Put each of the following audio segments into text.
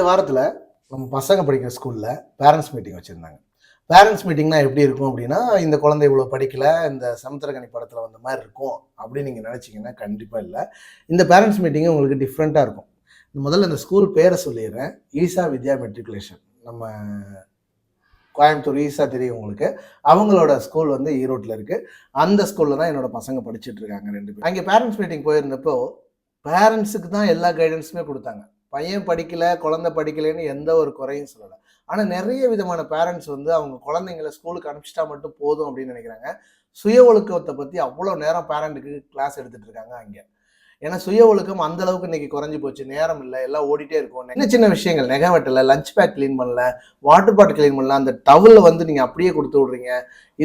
இந்த வாரத்தில் நம்ம பசங்க படிக்கிற ஸ்கூலில் பேரண்ட்ஸ் மீட்டிங் வச்சுருந்தாங்க. பேரண்ட்ஸ் மீட்டிங்னா எப்படி இருக்கும் அப்படின்னா இந்த குழந்தை இவ்வளோ படிக்கல இந்த சமுத்திரகனி படத்தில் வந்த மாதிரி இருக்கும் அப்படின்னு நீங்கள் நினச்சிங்கன்னா கண்டிப்பாக இல்லை. இந்த பேரண்ட்ஸ் மீட்டிங்கு உங்களுக்கு டிஃப்ரெண்ட்டாக இருக்கும். முதல்ல இந்த ஸ்கூல் பேரை சொல்லிடுறேன். ஈசா வித்யா மெட்ரிகுலேஷன் நம்ம கோயம்புத்தூர் ஈசா தெரியும் உங்களுக்கு. அவங்களோட ஸ்கூல் வந்து ஈரோட்டில் இருக்குது அந்த ஸ்கூலில் தான் என்னோடய பசங்க படிச்சுட்டு இருக்காங்க ரெண்டு பேரும். அங்கே பேரண்ட்ஸ் மீட்டிங் போயிருந்தப்போ பேரண்ட்ஸுக்கு தான் எல்லா கைடன்ஸுமே கொடுத்தாங்க. பையன் படிக்கல குழந்தை படிக்கலைன்னு எந்த ஒரு குறையும் சொல்லலை. ஆனால் நிறைய விதமான பேரண்ட்ஸ் வந்து அவங்க குழந்தைங்களை ஸ்கூலுக்கு அனுப்பிச்சிட்டா மட்டும் போதும் அப்படின்னு நினைக்கிறாங்க. சுய ஒழுக்கத்தை பற்றி அவ்வளோ நேரம் பேரண்ட்டுக்கு கிளாஸ் எடுத்துகிட்டு இருக்காங்க அங்கே. ஏன்னா சுய ஒழுக்கம் அந்த அளவுக்கு இன்னைக்கு குறைஞ்சி போச்சு. நேரம் இல்லை எல்லாம் ஓடிட்டே இருக்கும். சின்ன சின்ன விஷயங்கள்? நெகை வெட்டல லஞ்ச் பேக் க்ளீன் பண்ணல வாட்டர் பாட்டில் க்ளீன் பண்ணல அந்த டவலில் வந்து நீங்கள் அப்படியே கொடுத்து விட்றீங்க.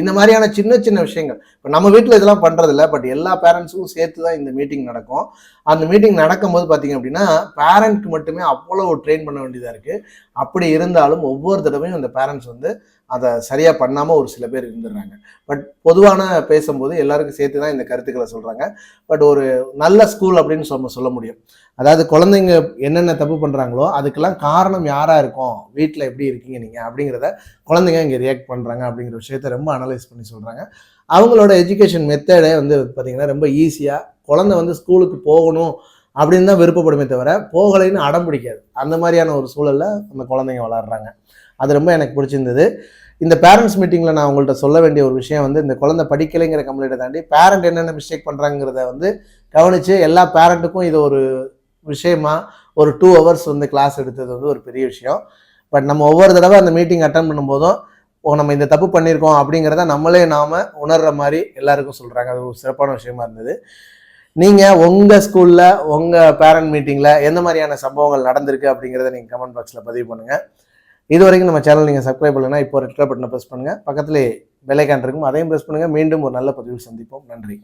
இந்த மாதிரியான சின்ன சின்ன விஷயங்கள். இப்போ நம்ம வீட்டில் இதெல்லாம் பண்ணுறதில்ல பட் எல்லா பேரண்ட்ஸுக்கும் சேர்த்து தான் இந்த மீட்டிங் நடக்கும். அந்த மீட்டிங் நடக்கும்போது பார்த்தீங்க அப்படின்னா பேரண்ட்க்கு மட்டுமே அவ்வளோ ட்ரெயின் பண்ண வேண்டியதாக இருக்குது அப்படி இருந்தாலும் ஒவ்வொரு தடவையும் அந்த பேரண்ட்ஸ் வந்து அதை சரியாக பண்ணாமல் ஒரு சில பேர் இருந்துடுறாங்க. பட் பொதுவான பேசும்போது எல்லாருக்கும் சேர்த்து தான் இந்த கருத்துக்களை சொல்கிறாங்க பட் ஒரு நல்ல ஸ்கூல் அப்படின்னு சொல்ல சொல்ல முடியும். அதாவது குழந்தைங்க என்னென்ன தப்பு பண்ணுறாங்களோ அதுக்கெல்லாம் காரணம் யாராக இருக்கும்? வீட்டில் எப்படி இருக்கீங்க நீங்கள் அப்படிங்கிறத குழந்தைங்க இங்கே ரியாக்ட் பண்ணுறாங்க அப்படிங்கிற விஷயத்த ரொம்ப அனலைஸ் பண்ணி சொல்கிறாங்க அவங்களோட எஜுகேஷன் மெத்தடே வந்து பார்த்திங்கன்னா ரொம்ப ஈஸியாக குழந்தை வந்து ஸ்கூலுக்கு போகணும் அப்படின்னு தான் விருப்பப்படுமே தவிர போகலைன்னு அடம் பிடிக்காது. அந்த மாதிரியான ஒரு சூழலில் அந்த குழந்தைங்க வளர்கிறாங்க அது ரொம்ப எனக்கு பிடிச்சிருந்தது. இந்த பேரண்ட்ஸ் மீட்டிங்கில் நான் உங்கள்கிட்ட சொல்ல வேண்டிய ஒரு விஷயம் வந்து இந்த குழந்தை படிக்கலைங்கிற கம்ப்ளைண்ட்டை தாண்டி பேரண்ட் என்னென்ன மிஸ்டேக் பண்ணுறாங்கிறத வந்து கவனித்து எல்லா பேரண்ட்டுக்கும் இது ஒரு விஷயமா ஒரு டூ ஹவர்ஸ் வந்து கிளாஸ் எடுத்தது வந்து ஒரு பெரிய விஷயம். பட் நம்ம ஒவ்வொரு தடவை அந்த மீட்டிங் அட்டன் பண்ணும்போதும் ஓ நம்ம இந்த தப்பு பண்ணியிருக்கோம் அப்படிங்கிறத நம்மளே நாம் உணர்கிற மாதிரி எல்லாருக்கும் சொல்கிறாங்க அது ஒரு சிறப்பான விஷயமா இருந்தது. நீங்கள் உங்கள் ஸ்கூலில் உங்கள் பேரண்ட் மீட்டிங்கில் எந்த மாதிரியான சம்பவங்கள் நடந்திருக்கு அப்படிங்கிறத நீங்கள் கமெண்ட் பாக்ஸில் பதிவு பண்ணுங்கள் இது வரைக்கும் நம்ம சேனல் நீங்கள் சப்ஸ்கிரைப் பண்ணலைன்னா இப்போ ரெட் பட்டனை ப்ரெஸ் பண்ணுங்கள் பக்கத்துலேயே பெல்லைக்கான் இருக்கும். அதையும் ப்ரெஸ் பண்ணுங்கள் மீண்டும் ஒரு நல்ல பதிவில் சந்திப்போம். நன்றி.